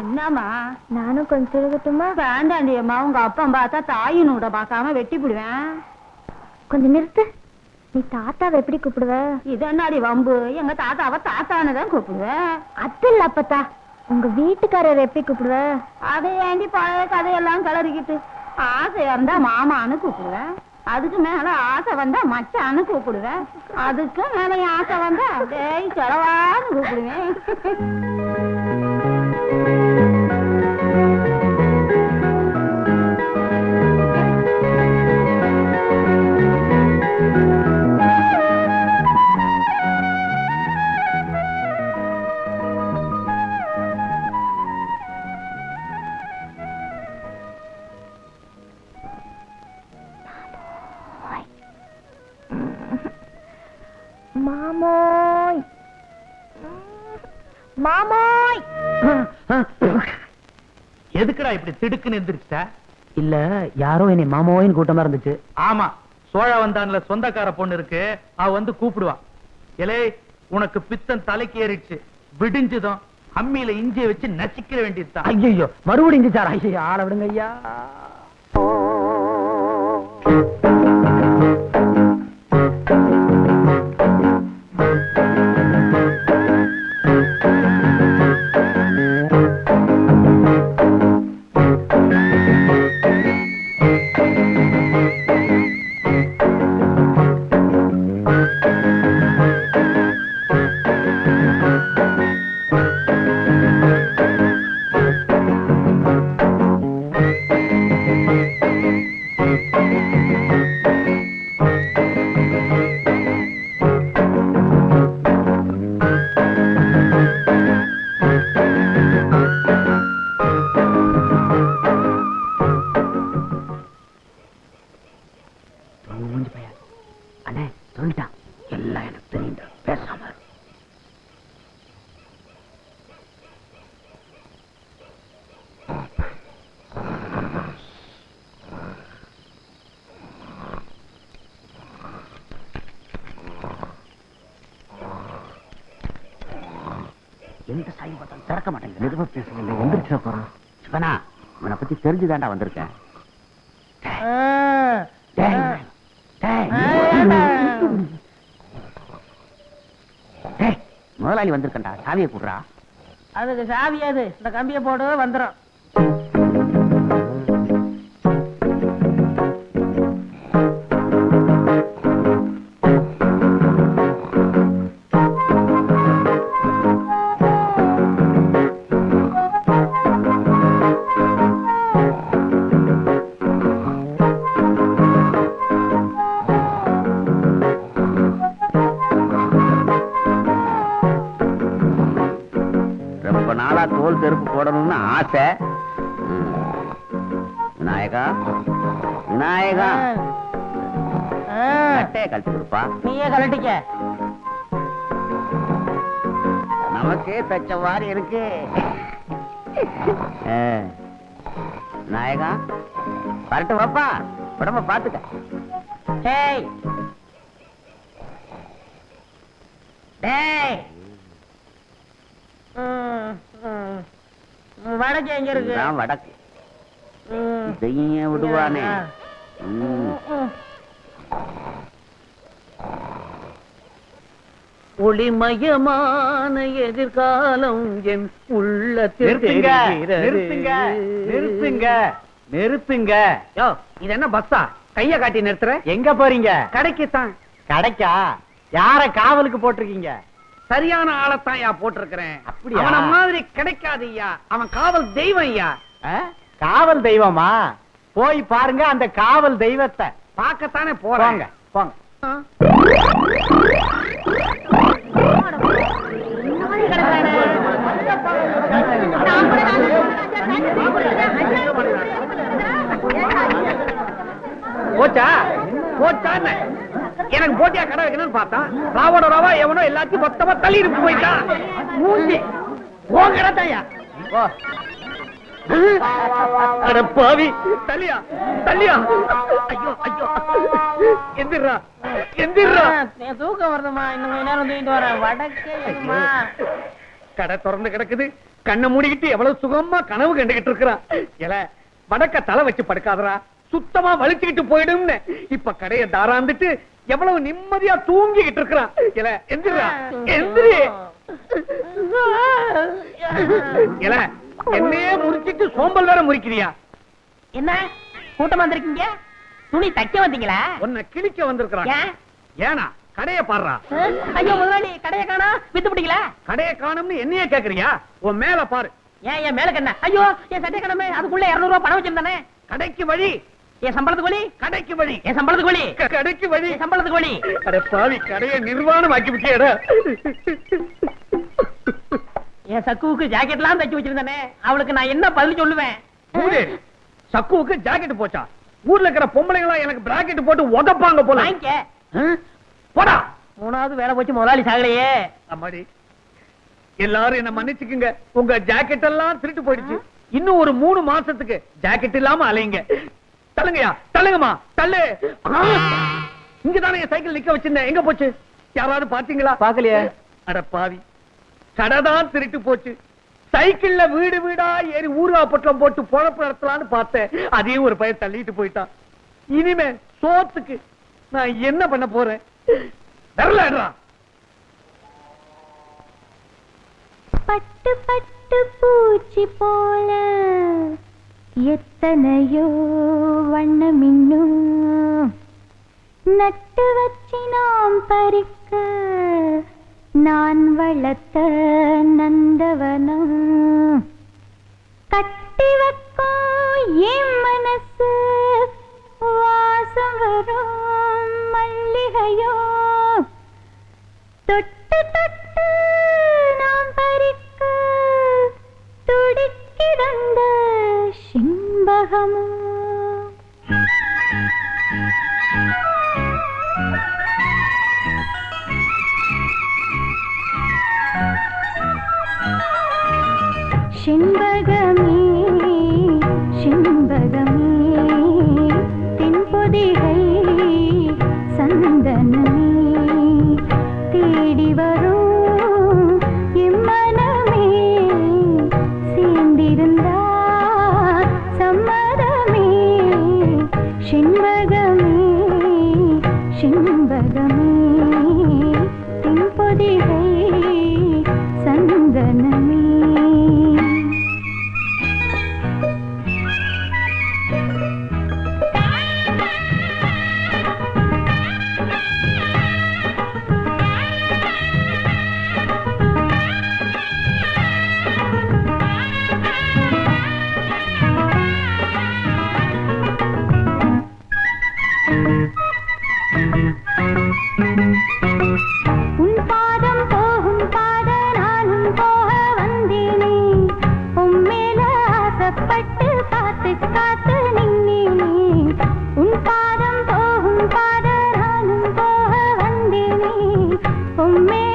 என்னம்மா? நானும் கொஞ்சம் திருகட்டுமா வேண்டாண்டி அம்மா உங்க அப்பா பார்த்தா தாயின் விட பார்க்காம வெட்டி விடுவேன் கொஞ்சம் நிறுத்து. நீ தாத்தாவை எப்படி கூப்பிடுவ? இது என்னடி வம்பு? எங்க தாத்தாவை தாத்தான்னு தான் கூப்பிடுவேன் அது இல்ல அப்பத்தா. உங்க வீட்டுக்காரர் எப்படி கூப்பிடுவ? அதை ஏண்டி பழைய கதையெல்லாம் கிளறிக்கிட்டு ஆசையா இருந்தா மாமான்னு கூப்பிடுவேன் அதுக்கு மேல ஆசை வந்தா மச்சான்னு கூப்பிடுவேன் அதுக்கு மேல ஆசை வந்தா டேய் செலவான்னு கூப்பிடுவேன். Thank you. எதுக்குடா இப்படி திடுக்குன்னு எந்திரிச்சிட்ட? இல்ல யாரோ என்னை மாமாவோயின் கூட்டமா இருந்துச்சு. ஆமா சோழ வந்தான்ல சொந்தக்கார பொண்ணு இருக்கு. அவ வந்து கூப்பிடுவா. எலே உனக்கு பித்தம் தலைக்கு ஏறிடுச்சு. விடிஞ்சதும் அம்மியில இஞ்சிய வச்சு நசிக்கிற வேண்டியதுதான். ஐயோ மறுபடியும் இஞ்சி சார் ஐயோ ஆள விடுங்க ஐயா. மூஞ்சி பையன் அண்ணே சொல்லிட்டான் எல்லாம் எனக்கு தெரியுண்டா பேசாம. எந்த சாய் பார்த்தாலும் திறக்க மாட்டேங்குது. மெதுவா பேசுங்க. எந்திரிச்சா போறான் சிவனா இவனை பத்தி தெரிஞ்சுதான்டா வந்திருக்கேன் டேய், டேய். டேய், முதலாளி வந்திருக்கண்டா சாவியை கூடுறா. அதுக்கு சாவி அது இந்த கம்பியை போடு வந்துடும் செருப்பு போடணும்னு ஆசை. விநாயகா விநாயகா. கட்டையை கழட்டி கொடுப்பா. நீயே கலட்டிக்க நமக்கே தச்ச மாதிரி இருக்கு. ஆ. விநாயகா வரட்டு வாப்பா. உடம்ப பாத்துக்க. டேய். டேய். ம், ம். வடக்கு எங்க இருக்கு? இதுதான் வடக்கு. இதையும் விடுவானே. ஒளிமயமான எதிர்காலம் என் உள்ளத்தில் நிறுத்துங்க. நிறுத்துங்க நிறுத்துங்க நிறுத்துங்க. யோ இது என்ன பஸ்ஸா? கைய காட்டி நிறுத்துற? எங்க போறீங்க? கடைக்கு தான் கடைக்கா? யார காவலுக்கு போட்டிருக்கீங்க? சரியான ஆளைத்தான் யா போட்டிருக்கிறேன் அப்படியா? அவன மாதிரி கிடைக்காது ஐயா அவன் காவல் தெய்வம் ஐயா? காவல் தெய்வமா போய் பாருங்க அந்த காவல் தெய்வத்தை பார்க்கத்தானே போறாங்க போறாங்க போங்க போச்சா போச்சான்னு எனக்கு போட்டியா கடை வைக்கணும்னு பார்த்தான் ராவோட ராவா எவனோ எல்லாத்தையும் மொத்தமா தள்ளிட்டு போயிட்டான் மூஞ்சி. போங்கடத்தையா போ. அட பாவி. தள்ளியா தள்ளியா. ஐயோ ஐயோ. எந்திரா எந்திரா. தூக்கம் வருதுமா இன்னும் நேரம் தூக்கிட்டு வரேன். வடக்கே எங்கம்மா? கடை திறந்து கிடக்குது. கண்ணை மூடிக்கிட்டு எவ்வளவு சுகமா கனவு கண்டுகிட்டு இருக்கிறான். இல வடக்க தலை வச்சு படுக்காதடா. சுத்தமா வலிச்சுக்கிட்டு போயிடும்னு. இப்ப கடைய தாராந்துட்டு எவ்வளவு நிம்மதியா தூங்கிக்கிட்டு இருக்கிறான். இல எந்திரா என்னையே முறிச்சிட்டு சோம்பல் வேற முறிக்கிறியா? என்ன? கூட்டமா வந்திருக்கீங்க? துணி தைக்க வந்தீங்களா? உன்னை கிழிக்க வந்திருக்கிறான். ஏன்? கடைய பாடுறா. ஐயோ முதலாளி கடையை காணா? வித்து பிடிக்கல? கடைய காணும்னு என்னையே கேக்குறியா? உன் மேல பாரு. ஏன் என் மேல கண்ண ஐயோ என் சட்டை கடமை அதுக்குள்ள இருநூறு ரூபாய் பணம் வச்சிருந்தானே? கடைக்கு வழி என் சம்பளத்துக்கு வழி? கடைக்கு வழி. என் சம்பளத்துக்கு வழி? க- கடைக்கு வழி. என் சம்பளத்துக்கு வழி? அட பாவி கடைய நிர்வாணம் ஆக்கி விட்டியடா. என் சக்குவுக்கு ஜாக்கெட் எல்லாம் தைச்சு வச்சிருந்தானே. அவளுக்கு நான் என்ன பதில் சொல்லுவேன்? மூதேவி, சக்குவுக்கு ஜாக்கெட் போச்சா? ஊர்ல இருக்கிற பொம்பளைங்களா எனக்கு பிராக்கெட் போட்டு உதப்பாங்க போல. வாங்கிக்க. ஆ? போடா. மூணாவது வேலை போச்சு முதலாளி சாகலையே. அம்மாடி எல்லாரும் என்ன மன்னிச்சுக்குங்க. உங்க ஜாக்கெட் எல்லாம் திருட்டு போயிடுச்சு. இன்னும் ஒரு மூணு மாசத்துக்கு ஜாக்கெட் இல்லாம அலைங்க தள்ளுங்கயா தள்ளுங்கம்மா தள்ளு. இங்கதானே என் சைக்கிள் நிக்க வச்சிருந்தேன். எங்க போச்சு? யாராவது பாத்தீங்களா பாக்கலையே அட பாவி. கடைதான் திருட்டு போச்சு. சைக்கிள்ல வீடு வீடா ஏறி ஊர்வா பொட்டலம் போட்டு பொழப்பு நடத்தலாம்னு பார்த்தேன். அதையும் ஒரு பையன் தள்ளிட்டு போயிட்டான். இனிமே சோத்துக்கு நான் என்ன பண்ண போறேன்? வரலடா பட்டு பட்டு பூச்சி போல. எத்தனையோ வண்ணமின்னும் நட்டு வச்சினாம் பறிக்க நான் வளர்த்த நந்தவனம். கட்டி வைக்கோ என் மனசு வாசம் வரும் மல்லிகையோ. தொட்டு சிம்பகமோ சிம்பகமே சிம்பகமே தென்பொதிகை சந்தனமே உன்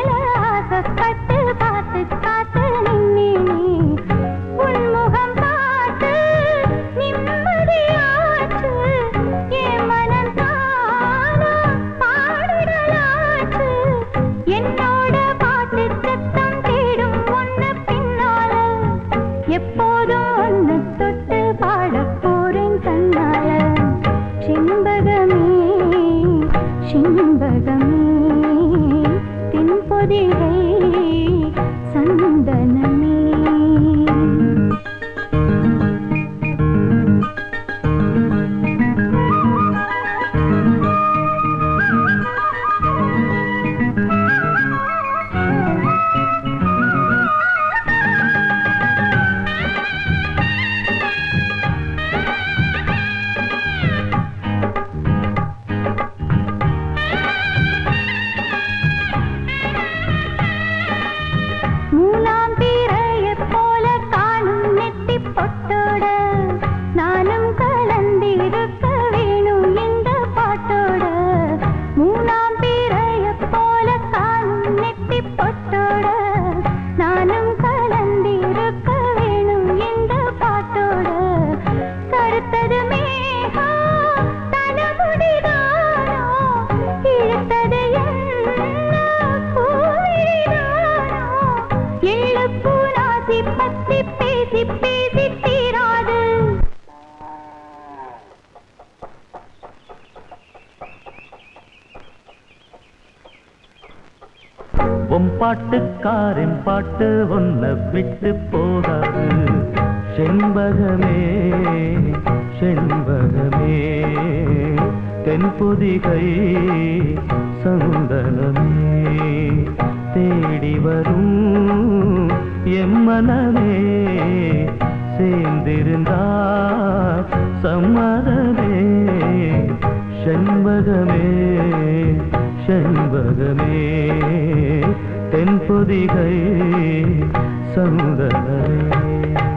உன் பாட்டுக்காரின் பாட்டு ஒன்ன விட்டு போகாது. செண்பகமே செண்பகமே. தென்புதிகை சந்தனமே. தேடி வரும் எம்மனமே சேர்ந்திருந்தா சம்மதமே. செண்பகமே செண்பகமே. தென்பொதிகை சந்தனமே.